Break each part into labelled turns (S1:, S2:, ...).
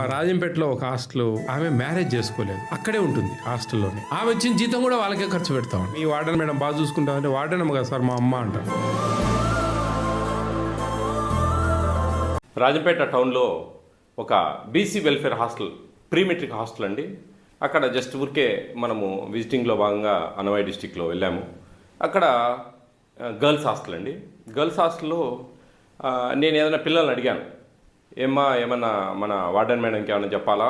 S1: ఆ రాజంపేటలో ఒక హాస్టల్ ఆమె మ్యారేజ్ చేసుకోలేదు. అక్కడే ఉంటుంది హాస్టల్లోనే. ఆమె వచ్చిన జీతం కూడా వాళ్ళకే ఖర్చు పెడతాం మీ వార్డెన్ మేడం బాగా చూసుకుంటామంటే వార్డెన్ అమ్మ కదా సార్ మా అమ్మ అంటారు
S2: రాజంపేట టౌన్లో ఒక BC welfare hostel pre matric hostel అండి. అక్కడ జస్ట్ ఊరికే మనము విజిటింగ్లో భాగంగా అనవాయి డిస్టిక్లో వెళ్ళాము. అక్కడ గర్ల్స్ హాస్టల్ అండి. గర్ల్స్ హాస్టల్లో నేను ఏదైనా పిల్లల్ని అడిగాను. ఏమ్మా ఏమన్నా మన వార్డెన్ మేడంకి ఏమైనా చెప్పాలా?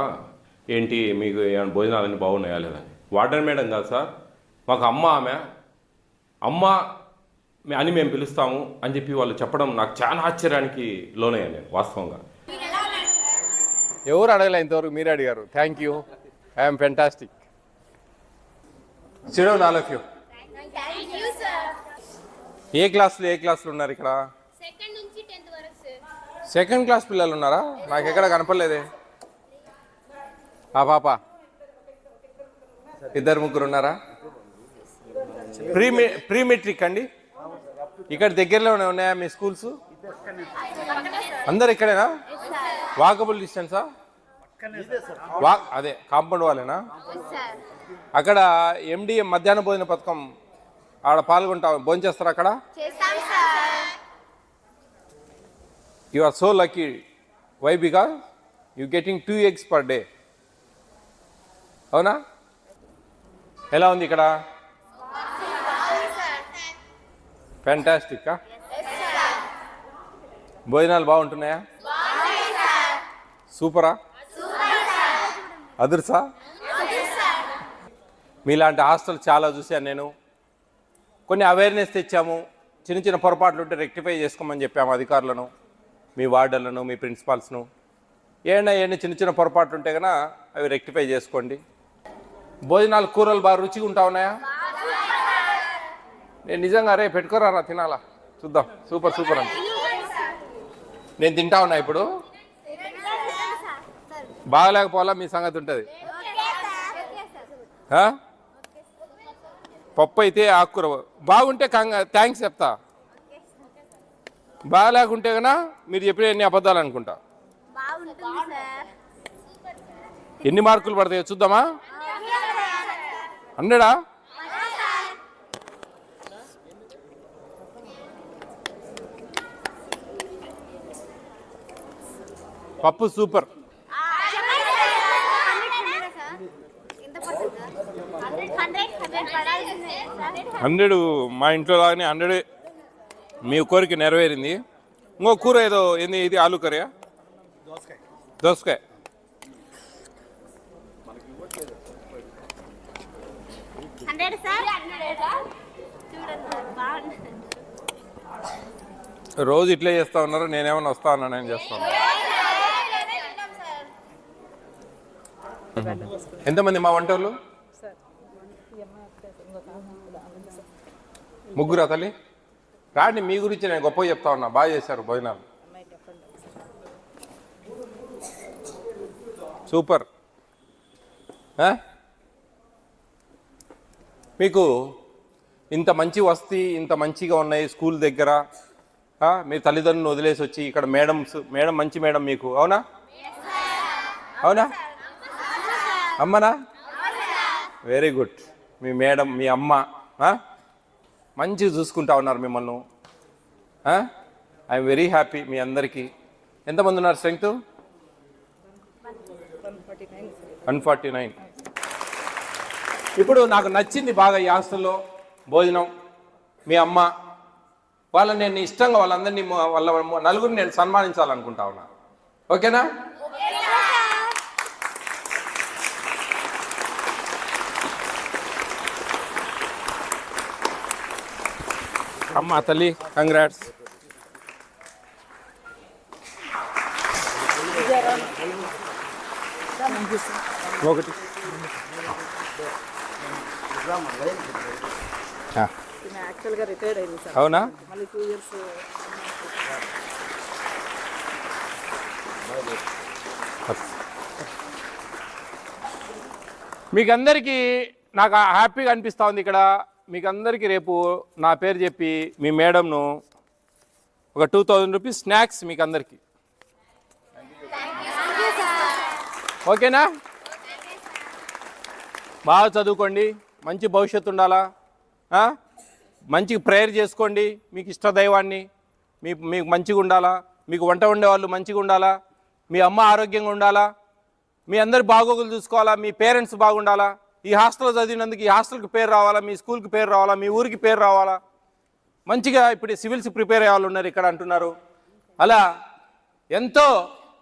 S2: ఏంటి మీకు ఏమైనా భోజనాలన్నీ బాగున్నాయా లేదని వార్డెన్ మేడం కాదు సార్ మాకు అమ్మ ఆమె. అమ్మ మే- అని మేము పిలుస్తాము అని చెప్పి వాళ్ళు చెప్పడం నాకు చాలా ఆశ్చర్యానికి లోనయ్యాను నేను వాస్తవంగా.
S3: ఎవరు అడగలే ఇంతవరకు? మీరు అడిగారు. థ్యాంక్ యూ ఐఎమ్ ఫెంటాస్టిక్ సిడో యూ
S4: యూ సార్
S3: ఏ క్లాసులు ఏ క్లాసులు ఉన్నారు ఇక్కడ
S4: సెకండ్ నుంచి టెన్త్ వరకు సార్
S3: సెకండ్ క్లాస్ పిల్లలు ఉన్నారా? నాకు ఎక్కడ కనపడలేదే. ఆ పాప. ఇద్దరు ముగ్గురు ఉన్నారా? ప్రీ ప్రీ మెట్రిక్ అండి. ఇక్కడ దగ్గరలోనే ఉన్నాయా మీ స్కూల్స్ అందరు ఇక్కడేనా? వాకబుల్ డిస్టెన్సా వా అదే కాంపౌండ్ వాళ్ళేనా? అక్కడ ఎండి మధ్యాహ్న భోజన పథకం ఆడ పాల్గొంటాం భోంచేస్తారా అక్కడ? You are so lucky why because you getting two eggs per day అవునా? ఎలా ఉంది ఇక్కడ? ఫ్యాంటాస్టిక్ భోజనాలు బాగుంటున్నాయా? సూపరా అదుర్సా మీలాంటి హాస్టల్ చాలా చూశాను నేను. కొన్ని అవేర్నెస్ తెచ్చాము. చిన్న చిన్న పొరపాట్లు ఉంటే రెక్టిఫై చేసుకోమని చెప్పాము అధికారులను. మీ వార్డర్లను మీ ప్రిన్సిపాల్స్ను. ఏమైనా ఏమైనా చిన్న చిన్న పొరపాట్లు ఉంటే కనుక అవి రెక్టిఫై చేసుకోండి. భోజనాలు కూరలు బాగా రుచిగా ఉంటా ఉన్నాయా? నేను నిజంగా రే పెట్టుకోరా తినాలా? చూద్దాం. సూపర్ సూపర్ అండి నేను తింటా ఉన్నా ఇప్పుడు? బాగలేకపోవాలా? మీ సంగతి ఉంటుంది. పప్పు అయితే ఆకుకూర. బాగుంటే కంగ థ్యాంక్స్ చెప్తా. బాగాలేకుంటే కన్నా మీరు చెప్పిన ఎన్ని అబద్ధాలు అనుకుంటా. ఎన్ని మార్కులు పడతాయో చూద్దామా? హండ్రెడా? పప్పు సూపర్.
S4: హండ్రెడ్ హండ్రెడ్
S3: మా ఇంట్లో లాగానే హండ్రెడ్ మీ కోరిక నెరవేరింది. ఇంకో కూర ఏదో ఏంది ఇది ఆలు కర్రీయా దోసకాయ.
S4: Hundred sir? చూడండి సార్ బాగుంది
S3: రోజు ఇట్లే చేస్తా ఉన్నారు నేనేమన్నా వస్తా ఉన్నా నేను చేస్తాను ఎంతమంది మా వంటోళ్ళు? ముగ్గురా తల్లి? రాండి మీ గురించి నేను గొప్ప చెప్తా ఉన్నా. బాగా చేశారు భోజనాలు. సూపర్? మీకు ఇంత మంచి వసతి ఇంత మంచిగా ఉన్నాయి స్కూల్ దగ్గర? మీ తల్లిదండ్రులను వదిలేసి వచ్చి ఇక్కడ మేడమ్స్ మేడం మంచి మేడం మీకు. అవునా? అవునా? అమ్మనా? వెరీ గుడ్ మీ మేడం మీ అమ్మ? మంచిగా చూసుకుంటా ఉన్నారు మిమ్మల్ని. ఐఎమ్ వెరీ హ్యాపీ మీ అందరికీ. ఎంతమంది ఉన్నారు స్ట్రెంగ్త్? One forty nine. ఇప్పుడు నాకు నచ్చింది బాగా ఈ హాస్టల్లో భోజనం. మీ అమ్మ వాళ్ళని నేను ఇష్టంగా వాళ్ళందరినీ వాళ్ళ నలుగురిని నేను సన్మానించాలనుకుంటా ఉన్నా. ఓకేనా? అమ్మ తల్లి కంగ్రాట్స్ ఒకటి. అవునా?
S5: మీకందరికీ
S3: మీకు అందరికీ నాకు హ్యాపీగా అనిపిస్తూ ఉంది ఇక్కడ. మీకు అందరికీ రేపు నా పేరు చెప్పి మీ మేడంను ఒక టూ థౌజండ్ రూపీస్ స్నాక్స్ మీకు అందరికీ
S6: ఓకేనా? బాగా చదువుకోండి మంచి భవిష్యత్తు ఉండాలా? మంచి ప్రేయర్ చేసుకోండి మీకు ఇష్ట దైవాన్ని మీ మీకు మంచిగా ఉండాలా? మీకు వంట వండే వాళ్ళు మంచిగా ఉండాలా? మీ అమ్మ ఆరోగ్యంగా ఉండాలా? మీ అందరు బాగోగులు చూసుకోవాలా? మీ పేరెంట్స్ బాగుండాలా? ఈ హాస్టల్లో చదివినందుకు ఈ హాస్టల్కి పేరు రావాలా? మీ స్కూల్కి పేరు రావాలా? మీ ఊరికి పేరు రావాలా? మంచిగా ఇప్పుడు సివిల్స్ ప్రిపేర్ అయ్యే వాళ్ళు ఉన్నారు ఇక్కడ అంటున్నారు. అలా ఎంతో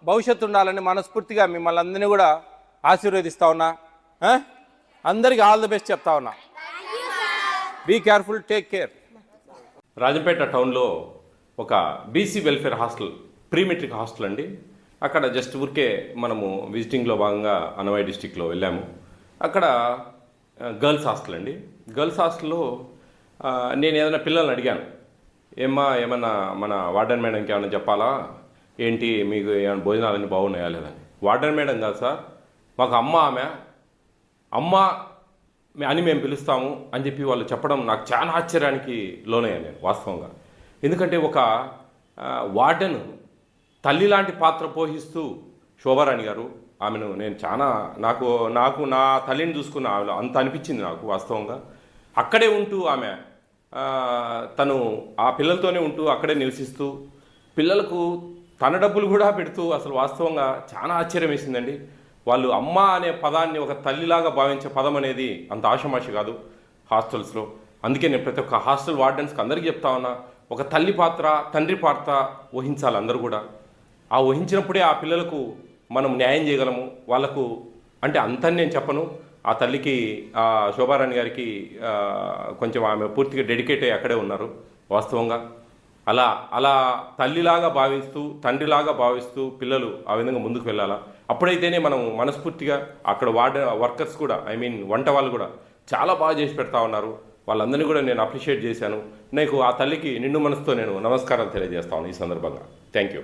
S6: భవిష్యత్తు ఉండాలని మనస్ఫూర్తిగా మిమ్మల్ని అందరినీ కూడా ఆశీర్వదిస్తా ఉన్నా. అందరికీ ఆల్ ది బెస్ట్ చెప్తా ఉన్నా. Be careful take care
S3: Rajampet టౌన్లో ఒక BC welfare hostel pre matric hostel అండి. అక్కడ జస్ట్ ఊరికే మనము విజిటింగ్లో భాగంగా అనవాయి డిస్టిక్లో వెళ్ళాము. అక్కడ గర్ల్స్ హాస్టల్ అండి. గర్ల్స్ హాస్టల్లో నేను ఏదైనా పిల్లల్ని అడిగాను. ఏమ్మా ఏమన్నా మన వార్డెన్ మేడంకి ఏమైనా చెప్పాలా? ఏంటి మీకు ఏమైనా భోజనాలన్నీ బాగున్నాయా లేదని వార్డెన్ మేడం కాదు సార్ మాకు అమ్మ ఆమె అమ్మ మే- అని మేము పిలుస్తాము అని చెప్పి వాళ్ళు చెప్పడం నాకు చాలా ఆశ్చర్యానికి లోనయ్యాను నేను వాస్తవంగా. ఎందుకంటే ఒక వార్డెన్ తల్లి లాంటి పాత్ర పోషిస్తూ శోభారాణి గారు ఆమెను నేను చాలా నాకు నాకు నా తల్లిని చూసుకున్న ఆమెలో అంత అనిపించింది నాకు వాస్తవంగా. అక్కడే ఉంటూ ఆమె తను ఆ పిల్లలతోనే ఉంటూ అక్కడే నివసిస్తూ పిల్లలకు తన డబ్బులు కూడా పెడుతూ అసలు వాస్తవంగా చాలా ఆశ్చర్యం వేసిందండి. వాళ్ళు అమ్మ అనే పదాన్ని ఒక తల్లిలాగా భావించే పదం అనేది అంత ఆషమాషి కాదు హాస్టల్స్లో. అందుకే నేను ప్రతి ఒక్క హాస్టల్ వార్డెన్స్కి అందరికీ చెప్తా ఉన్నా ఒక తల్లి పాత్ర తండ్రి పాత్ర వహించాలి అందరూ కూడా. ఆ వహించినప్పుడే ఆ పిల్లలకు మనం న్యాయం చేయగలము. వాళ్ళకు అంటే అంతని నేను చెప్పను. ఆ తల్లికి ఆ శోభారాణి గారికి కొంచెం ఆమె పూర్తిగా డెడికేట్ అయ్యి అక్కడే ఉన్నారు వాస్తవంగా. అలా అలా తల్లిలాగా భావిస్తూ తండ్రిలాగా భావిస్తూ పిల్లలు ఆ విధంగా ముందుకు వెళ్ళాలా? అప్పుడైతేనే మనం మనస్ఫూర్తిగా అక్కడ వార్డ వర్కర్స్ కూడా ఐ మీన్ వంట వాళ్ళు కూడా చాలా బాగా చేసి పెడతా ఉన్నారు. వాళ్ళందరినీ కూడా నేను అప్రిషియేట్ చేశాను. నాకు ఆ తల్లికి నిండు మనసుతో నేను నమస్కారం తెలియజేస్తాను ఈ సందర్భంగా. Thank you.